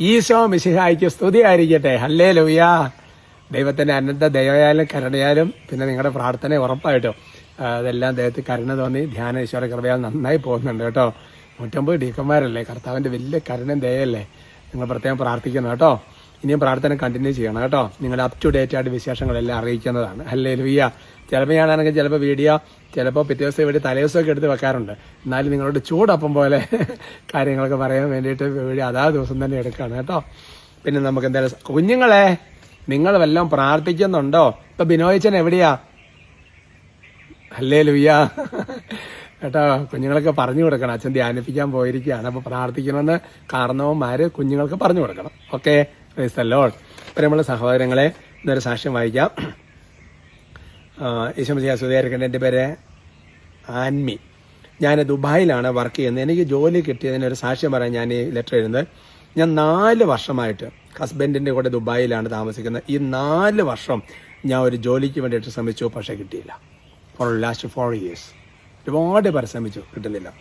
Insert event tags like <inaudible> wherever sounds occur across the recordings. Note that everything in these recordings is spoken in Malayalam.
ഈശോ മിശിഹായിക്ക് സ്തുതി ആയിരിക്കട്ടെ ഹല്ലേ ലൂയ ദൈവത്തിന്റെ അനന്ത ദയയാലും കരുണയാലും പിന്നെ നിങ്ങളുടെ പ്രാർത്ഥന ഉറപ്പായിട്ടും അതെല്ലാം ദൈവത്തിൽ കരുണ തോന്നി ധ്യാന ഈശ്വര കൃപയാൽ നന്നായി പോകുന്നുണ്ട് കേട്ടോ. നൂറ്റമ്പത് ഡീക്കന്മാരല്ലേ? കർത്താവിന്റെ വലിയ കരുണയും ദയയല്ലേ? നിങ്ങൾ പ്രത്യേകം പ്രാർത്ഥിക്കണം കേട്ടോ. ഇനിയും പ്രാർത്ഥന കണ്ടിന്യൂ ചെയ്യണം കേട്ടോ. നിങ്ങൾ അപ് ടു ഡേറ്റ് ആയിട്ട് വിശേഷങ്ങളെല്ലാം അറിയിക്കുന്നതാണ്. അല്ലേ ലുയ്യ ചിലപ്പോൾ ഞാനാണെങ്കിൽ ചിലപ്പോൾ വീഡിയോ ചിലപ്പോൾ പിറ്റേ ദിവസം ഇവിടെ തലേദിവസമൊക്കെ എടുത്ത് വെക്കാറുണ്ട്. എന്നാലും നിങ്ങളോട് ചൂടപ്പം പോലെ <laughs> കാര്യങ്ങളൊക്കെ പറയാൻ വേണ്ടിയിട്ട് വീഡിയോ അതാ ദിവസം തന്നെ എടുക്കുകയാണ് കേട്ടോ. പിന്നെ നമുക്ക് എന്തായാലും കുഞ്ഞുങ്ങളെ നിങ്ങൾ വല്ലതും പ്രാർത്ഥിക്കുന്നുണ്ടോ? ഇപ്പൊ ബിനോയിച്ചൻ എവിടെയാ? അല്ലേ ലുയ്യ <laughs> കേട്ടോ കുഞ്ഞുങ്ങളൊക്കെ പറഞ്ഞു കൊടുക്കണം. അച്ഛൻ ധ്യാനിപ്പിക്കാൻ പോയിരിക്കുകയാണ്. അപ്പൊ പ്രാർത്ഥിക്കണമെന്ന് കാരണവന്മാര് കുഞ്ഞുങ്ങൾക്ക് പറഞ്ഞു കൊടുക്കണം. ഓക്കെ ലോഡ് പ്രിയമുള്ള സഹോദരങ്ങളെ ഇന്നൊരു സാക്ഷ്യം വായിക്കാം. യേശുമതി അസുഖയായിരിക്കേണ്ട എന്റെ പേര് ആൻമി. ഞാൻ ദുബായിലാണ് വർക്ക് ചെയ്യുന്നത്. എനിക്ക് ജോലി കിട്ടിയതിന് ഒരു സാക്ഷ്യം പറയാൻ ഞാൻ ഈ ലെറ്റർ എഴുതുന്നത്. ഞാൻ നാല് വർഷമായിട്ട് ഹസ്ബൻഡിന്റെ കൂടെ ദുബായിലാണ് താമസിക്കുന്നത്. ഈ നാല് വർഷം ഞാൻ ഒരു ജോലിക്ക് വേണ്ടിയിട്ട് ശ്രമിച്ചു പക്ഷേ കിട്ടിയില്ല. ഫോർ ലാസ്റ്റ് ഫോർ ഇയേഴ്സ് ഒരുപാട് പരിശ്രമിച്ചു കിട്ടുന്നില്ല.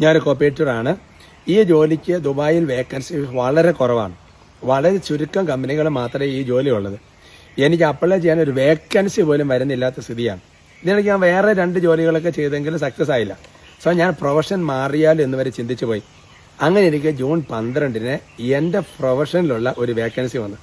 ഞാനൊരു കോപ്പറേറ്ററാണ് ഈ ജോലിക്ക് ദുബായിൽ വേക്കൻസി വളരെ കുറവാണ്. വളരെ ചുരുക്കം കമ്പനികൾ മാത്രമേ ഈ ജോലി ഉള്ളത് എനിക്ക് അപ്ലൈ ചെയ്യാൻ ഒരു വേക്കൻസി പോലും വരുന്നില്ലാത്ത സ്ഥിതിയാണ്. ഇതിനിടയ്ക്ക് ഞാൻ വേറെ രണ്ട് ജോലികളൊക്കെ ചെയ്തെങ്കിലും സക്സസ് ആയില്ല. സോ ഞാൻ പ്രൊഫഷൻ മാറിയാൽ എന്ന് വരെ ചിന്തിച്ചു പോയി. അങ്ങനെ എനിക്ക് ജൂൺ പന്ത്രണ്ടിന് എന്റെ പ്രൊഫഷനിലുള്ള ഒരു വേക്കൻസി വന്നു.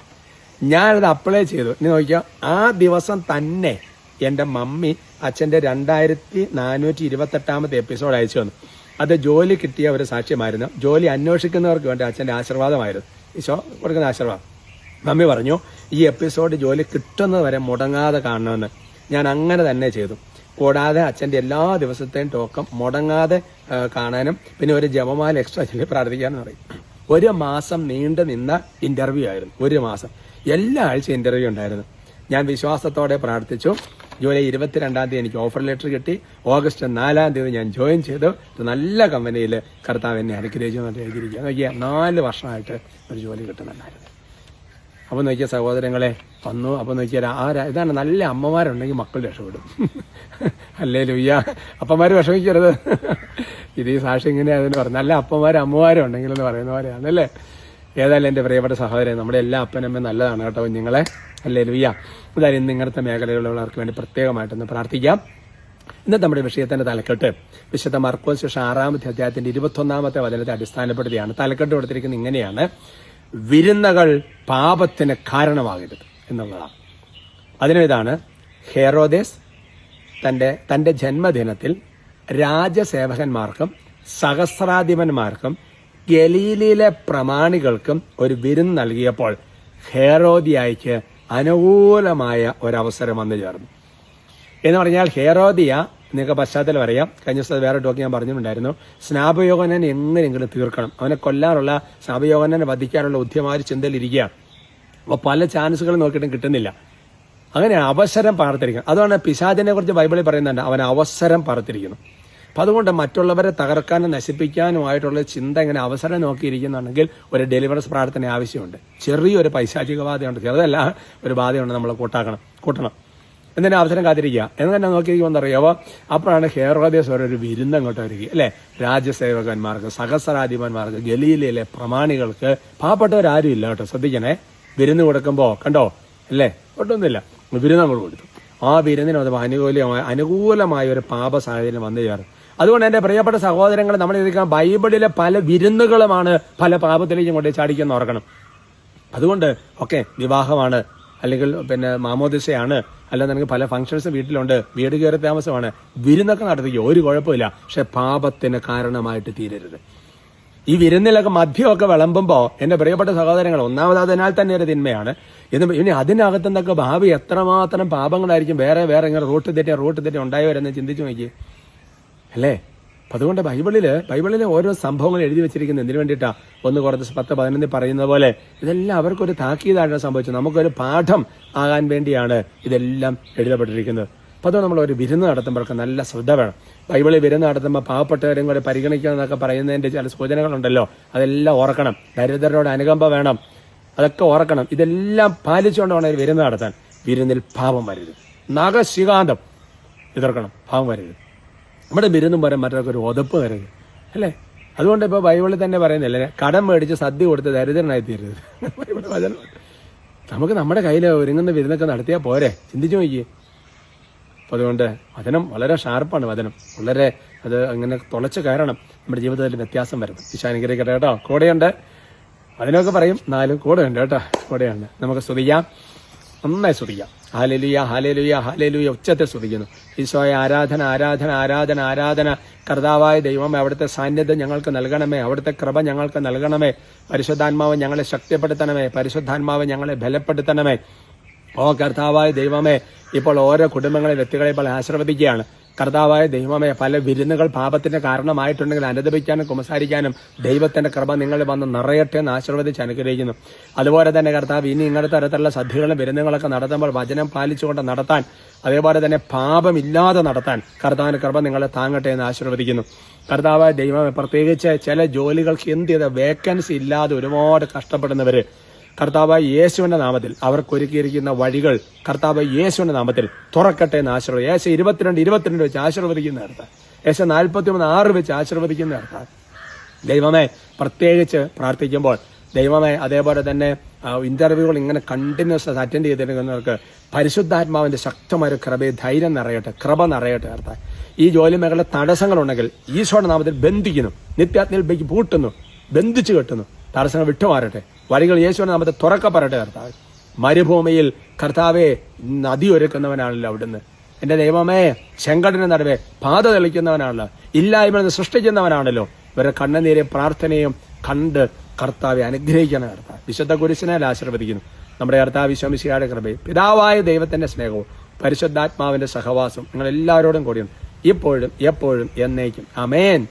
ഞാനത് അപ്ലൈ ചെയ്തു. ഇനി നോക്കിയാൽ ആ ദിവസം തന്നെ എന്റെ മമ്മി അച്ഛന്റെ രണ്ടായിരത്തി നാനൂറ്റി ഇരുപത്തെട്ടാമത്തെ എപ്പിസോഡ് അയച്ചു വന്നു അത് ജോലി കിട്ടിയ ഒരു സാക്ഷ്യമായിരുന്നു. ജോലി അന്വേഷിക്കുന്നവർക്ക് വേണ്ടി അച്ഛന്റെ ആശീർവാദമായിരുന്നു. ഈശോ കൊടുക്കുന്ന ആശീർവാദം. മമ്മി പറഞ്ഞു. ഈ എപ്പിസോഡ് ജോലി കിട്ടുന്നത് വരെ മുടങ്ങാതെ കാണണമെന്ന്. ഞാൻ അങ്ങനെ തന്നെ ചെയ്തു. കൂടാതെ അച്ഛന്റെ എല്ലാ ദിവസത്തെയും ടോക്കം മുടങ്ങാതെ കാണാനും പിന്നെ ഒരു ജപമാല എക്സ്ട്രാ ചൊല്ലി പ്രാർത്ഥിക്കാനും പറയും. ഒരു മാസം നീണ്ടു നിന്ന ഇന്റർവ്യൂ ആയിരുന്നു. ഒരു മാസം. എല്ലാ ആഴ്ച ഇന്റർവ്യൂ ഉണ്ടായിരുന്നു. ഞാൻ വിശ്വാസത്തോടെ പ്രാർത്ഥിച്ചു. ജൂലൈ ഇരുപത്തിരണ്ടാം തീയതി എനിക്ക് ഓഫർ ലെറ്റർ കിട്ടി. ഓഗസ്റ്റ് നാലാം തീയതി ഞാൻ ജോയിൻ ചെയ്തു. നല്ല കമ്പനിയിൽ കർത്താവ് എന്നെ അനുഗ്രഹിച്ചു എന്ന് എഴുതിയിരിക്കുക നോക്കിയാൽ നാല് വർഷമായിട്ട് ഒരു ജോലി കിട്ടുന്നുണ്ടായിരുന്നു. അപ്പോൾ നോക്കിയ സഹോദരങ്ങളെ വന്നു. അപ്പോൾ നോക്കിയാൽ ആ ഇതാണ് നല്ല അമ്മമാരുണ്ടെങ്കിൽ മക്കൾ രക്ഷപ്പെടും. അല്ലേ ലുയ്യ അപ്പന്മാർ വിഷമിക്കരുത്. ഇത് ഈ സാക്ഷി ഇങ്ങനെ അതിന് പറഞ്ഞു. നല്ല അപ്പന്മാരും അമ്മമാരും ഉണ്ടെങ്കിൽ എന്ന് പറയുന്ന പോലെയാണല്ലേ? ഏതായാലും എന്റെ പ്രിയപ്പെട്ട സഹോദരൻ നമ്മുടെ എല്ലാ അപ്പനമ്മയും നല്ലതാണ് കേട്ടോ. നിങ്ങളെ അല്ലേ ലുയ്യ എന്തായാലും ഇന്ന് ഇങ്ങനത്തെ മേഖലയിലുള്ളവർക്ക് വേണ്ടി പ്രത്യേകമായിട്ടൊന്ന് പ്രാർത്ഥിക്കാം. ഇന്നത്തെ നമ്മുടെ വിഷയത്തിന്റെ തലക്കെട്ട്. വിശുദ്ധ മർക്കോസ് ശേഷം ആറാമത്തെ അധ്യായത്തിന്റെ ഇരുപത്തൊന്നാമത്തെ വചനത്തെ അടിസ്ഥാനപ്പെടുത്തിയാണ്. തലക്കെട്ട് കൊടുത്തിരിക്കുന്നത് ഇങ്ങനെയാണ്. വിരുന്നകൾ പാപത്തിന് കാരണമാകരുത് എന്നുള്ളതാണ്. അതിനും ഇതാണ്. ഹെറോദേസ് തന്റെ തന്റെ ജന്മദിനത്തിൽ രാജസേവകന്മാർക്കും സഹസ്രാധിപന്മാർക്കും ഗലീലിയിലെ പ്രമാണികൾക്കും ഒരു വിരുന്ന് നൽകിയപ്പോൾ ഹേറോദിയായിക്ക് അനുകൂലമായ ഒരവസരം വന്നു ചേർന്നു. എന്ന് പറഞ്ഞാൽ ഹേറോദിയ നിങ്ങൾക്ക് പശ്ചാത്തലം അറിയാം കഴിഞ്ഞ ദിവസം വേറെ ടോക്ക് ഞാൻ പറഞ്ഞിട്ടുണ്ടായിരുന്നു സ്നാപയോഗനൻ എങ്ങനെയെങ്കിലും തീർക്കണം. അവനെ കൊല്ലാനുള്ള സ്നാപയോഗനെ വധിക്കാനുള്ള ഉദ്യമാര് ചിന്തയിലിരിക്കുകയാണ് അപ്പോൾ പല ചാൻസുകൾ നോക്കിയിട്ടും കിട്ടുന്നില്ല. അങ്ങനെ അവസരം പാർത്തിരിക്കണം. അതാണ് പിശാചിനെ കുറിച്ച് ബൈബിളിൽ പറയുന്നുണ്ട് അവൻ അവസരം പാർത്തിരിക്കുന്നു. അപ്പൊ അതുകൊണ്ട് മറ്റുള്ളവരെ തകർക്കാനും നശിപ്പിക്കാനുമായിട്ടുള്ള ചിന്ത ഇങ്ങനെ അവസരം നോക്കിയിരിക്കുന്നുണ്ടെങ്കിൽ ഒരു ഡെലിവറൻസ് പ്രാർത്ഥന ആവശ്യമുണ്ട്. ചെറിയൊരു പൈശാചിക ബാധയുണ്ട് ചെറുതല്ല ഒരു ബാധയുണ്ട് നമ്മൾ കൂട്ടാക്കണം കൂട്ടണം. എന്തിനാ അവസരം കാത്തിരിക്കുക? എന്ന് തന്നെ നോക്കിയിരിക്കുമെന്ന് അറിയാവോ അപ്പോഴാണ് ഹേറോദേശ് ഒരു വിരുന്ന് അങ്ങോട്ട് വരിക അല്ലെ? രാജ്യസേവകന്മാർക്ക് സഹസ്രാധിപന്മാർക്ക് ഗലീലയിലെ പ്രമാണികൾക്ക് പാവപ്പെട്ടവരാരും ഇല്ല കേട്ടോ. ശ്രദ്ധിക്കണേ. വിരുന്ന് കൊടുക്കുമ്പോൾ കണ്ടോ? അല്ലേ? ഒട്ടൊന്നുമില്ല. വിരുന്ന് അങ്ങോട്ട് കൊടുത്തു. ആ വിരുന്നിനും അത് അനുകൂലമായ അനുകൂലമായ ഒരു പാപ സാഹചര്യം വന്നു ചേർന്നു. അതുകൊണ്ട് എന്റെ പ്രിയപ്പെട്ട സഹോദരങ്ങൾ നമ്മൾ ഇരിക്കാൻ ബൈബിളിലെ പല വിരുന്നുകളുമാണ് പല പാപത്തിലേക്കും കൊണ്ട് ചാടിക്കുന്ന ഓർക്കണം. അതുകൊണ്ട് ഓക്കെ വിവാഹമാണ് അല്ലെങ്കിൽ പിന്നെ മാമോദിസയാണ് അല്ലാതെ നിനക്ക് പല ഫംഗ്ഷൻസ് വീട്ടിലുണ്ട് വീട് കയറി താമസമാണ് വിരുന്നൊക്കെ നടത്തിക്കുക ഒരു കുഴപ്പമില്ല. പക്ഷെ പാപത്തിന് കാരണമായിട്ട് തീരരുത്. ഈ വിരുന്നിലൊക്കെ മദ്യമൊക്കെ വിളമ്പുമ്പോൾ എന്റെ പ്രിയപ്പെട്ട സഹോദരങ്ങൾ ഒന്നാമത് അതിനാൽ തന്നെ ഒരു തിന്മയാണ്. എന്ന് ഇനി അതിനകത്ത് നിന്നൊക്കെ ഭാവി എത്രമാത്രം പാപങ്ങളായിരിക്കും വേറെ വേറെ ഇങ്ങനെ റൂട്ട് തെറ്റി റൂട്ട് തെറ്റി ഉണ്ടായവരെന്ന് ചിന്തിച്ചു നോക്കി അല്ലേ? അപ്പം അതുകൊണ്ട് ബൈബിളിൽ ബൈബിളിലെ ഓരോ സംഭവങ്ങൾ എഴുതി വെച്ചിരിക്കുന്നത് എന്തിനു വേണ്ടിയിട്ടാണ് ഒന്ന് കുറച്ച് പത്ത് പതിനൊന്നിൽ പറയുന്ന പോലെ ഇതെല്ലാം അവർക്കൊരു താക്കീതായിട്ടാണ് സംഭവിച്ചത്. നമുക്കൊരു പാഠം ആകാൻ വേണ്ടിയാണ് ഇതെല്ലാം എഴുതപ്പെട്ടിരിക്കുന്നത്. അപ്പൊ അത് നമ്മൾ ഒരു വിരുന്ന് നടത്തുമ്പോഴൊക്കെ നല്ല ശ്രദ്ധ വേണം. ബൈബിളിൽ വിരുന്ന് നടത്തുമ്പോൾ പാവപ്പെട്ടവരും കൂടെ പരിഗണിക്കണം എന്നൊക്കെ പറയുന്നതിന്റെ ചില സൂചനകളുണ്ടല്ലോ. അതെല്ലാം ഓർക്കണം. ദരിദ്രരോട് അനുകമ്പ വേണം. അതൊക്കെ ഓർക്കണം. ഇതെല്ലാം പാലിച്ചുകൊണ്ട് വേണം വിരുന്ന് നടത്താൻ. വിരുന്നിൽ പാപം വരരുത്. നാഗശികാന്തം. എതിർക്കണം. പാവം വരരുത്. നമ്മുടെ വിരുന്നും വരെ മറ്റൊക്കെ ഒരു ഒതപ്പ് വരരുത്. അല്ലേ? അതുകൊണ്ട് ഇപ്പോൾ ബൈബിളിൽ തന്നെ പറയുന്നില്ലേ? കടം മേടിച്ച് സദ്യ കൊടുത്ത് ദരിദ്രനായി തീരരുത്. <laughs> നമുക്ക് നമ്മുടെ കയ്യിൽ ഒരുങ്ങുന്ന വിരുന്നൊക്കെ നടത്തിയാൽ പോരെ? ചിന്തിച്ചു നോക്കിയേ. അപ്പോൾ അതുകൊണ്ട് വചനം വളരെ ഷാർപ്പാണ് വചനം. വളരെ അത് അങ്ങനെ തുളച്ച് കാരണം നമ്മുടെ ജീവിതത്തിൽ വ്യത്യാസം വരുന്നത് വിശാനുഗ്രഹിക്കട്ടെ കേട്ടോ. കൂടെയുണ്ട്. അതിനൊക്കെ പറയും നാലും കൂടെയുണ്ട് കേട്ടോ. കൂടെയുണ്ട്. നമുക്ക് സ്തുതിക്കാം. നന്നായി സ്തുതിക്കാം. ഹാലലുയ ഹാലലുയ ഹാലലുയ ഉച്ചത്തെ സ്തുതിക്കുന്നു. ഈശോയെ ആരാധന ആരാധന ആരാധന ആരാധന. കർത്താവായ ദൈവമേ അവിടുത്തെ സാന്നിധ്യം ഞങ്ങൾക്ക് നൽകണമേ. അവിടുത്തെ കൃപ ഞങ്ങൾക്ക് നൽകണമേ. പരിശുദ്ധാത്മാവ് ഞങ്ങളെ ശക്തിപ്പെടുത്തണമേ. പരിശുദ്ധാത്മാവ് ഞങ്ങളെ ബലപ്പെടുത്തണമേ. ഓ കർത്താവായ ദൈവമേ ഇപ്പോൾ ഓരോ കുടുംബങ്ങളെ വ്യക്തികളെ ഇപ്പോൾ ആശ്രവദിക്കുകയാണ് കർത്താവായ ദൈവമേ പല വിരുന്നുകൾ പാപത്തിന്റെ കാരണമായിട്ടുണ്ടെങ്കിൽ അനുദപിക്കാനും കുമസാരിക്കാനും ദൈവത്തിന്റെ കൃപ നിങ്ങൾ വന്ന് നിറയട്ടെ എന്ന് ആശീർവദിച്ച് അനുഗ്രഹിക്കുന്നു. അതുപോലെ തന്നെ കർത്താവ് ഇനി ഇങ്ങനത്തെ തരത്തിലുള്ള സദ്യകളും വിരുന്നുകളൊക്കെ നടത്തുമ്പോൾ വചനം പാലിച്ചുകൊണ്ട് നടത്താൻ അതേപോലെ തന്നെ പാപമില്ലാതെ നടത്താൻ കർത്താവിന് കൃപ നിങ്ങളെ താങ്ങട്ടെ എന്ന് ആശീർവദിക്കുന്നു. കർത്താവായ ദൈവമേ പ്രത്യേകിച്ച് ചില ജോലികൾക്ക് എന്ത് ചെയ്ത വേക്കൻസി ഇല്ലാതെ ഒരുപാട് കഷ്ടപ്പെടുന്നവര് കർത്താവായ യേശുവിന്റെ നാമത്തിൽ അവർക്ക് ഒരുക്കിയിരിക്കുന്ന വഴികൾ കർത്താവ് യേശുവിന്റെ നാമത്തിൽ തുറക്കട്ടെ എന്ന് ആശീർവദിക്കും യേശു ഇരുപത്തിരണ്ട് ഇരുപത്തിരണ്ട് വെച്ച് ആശീർവദിക്കുന്ന നേരത്തെ. യേശു നാൽപ്പത്തിമൂന്ന് ആറ് വെച്ച് ആശീർവദിക്കുന്ന നേരത്തെ. ദൈവമേ പ്രത്യേകിച്ച് പ്രാർത്ഥിക്കുമ്പോൾ ദൈവമേ അതേപോലെ തന്നെ ഇന്റർവ്യൂകൾ ഇങ്ങനെ കണ്ടിന്യൂസ് അറ്റൻഡ് ചെയ്തിരിക്കുന്നവർക്ക് പരിശുദ്ധാത്മാവിന്റെ ശക്തമായ കൃപയെ ധൈര്യം നിറയട്ടെ കൃപ നിറയട്ടെ കർത്താൻ ഈ ജോലി മേഖല തടസ്സങ്ങളുണ്ടെങ്കിൽ ഈശോയുടെ നാമത്തിൽ ബന്ധിക്കുന്നു. നിത്യാത്മയിൽ പൂട്ടുന്നു ബന്ധിച്ചു കെട്ടുന്നു. തടസ്സങ്ങൾ വിട്ടുമാറട്ടെ. വഴികൾ യേശുവിന്റെ നാമത്തെ തുറക്കപ്പെടട്ടെ കർത്താവ്. മരുഭൂമിയിൽ കർത്താവെ നദി ഒരുക്കുന്നവനാണല്ലോ അവിടുന്ന്. എന്റെ ദൈവമേ ശങ്കടന നടുവെ പാത തെളിക്കുന്നവനാണല്ലോ. ഇല്ലായ്മ സൃഷ്ടിക്കുന്നവനാണല്ലോ. ഇവരുടെ കണ്ണുനീരെ പ്രാർത്ഥനയും കണ്ട് കർത്താവെ അനുഗ്രഹിക്കുന്ന കർത്താവ്. വിശുദ്ധ കുരിശനാൽ ആശീർവദിക്കുന്നു. നമ്മുടെ കർത്താവ് വിശ്വമിശിയുടെ കൃപയും പിതാവായ ദൈവത്തിന്റെ സ്നേഹവും പരിശുദ്ധാത്മാവിന്റെ സഹവാസം നിങ്ങൾ എല്ലാവരോടും കൂടിയും ഇപ്പോഴും എപ്പോഴും എന്നേക്കും. അമേൻ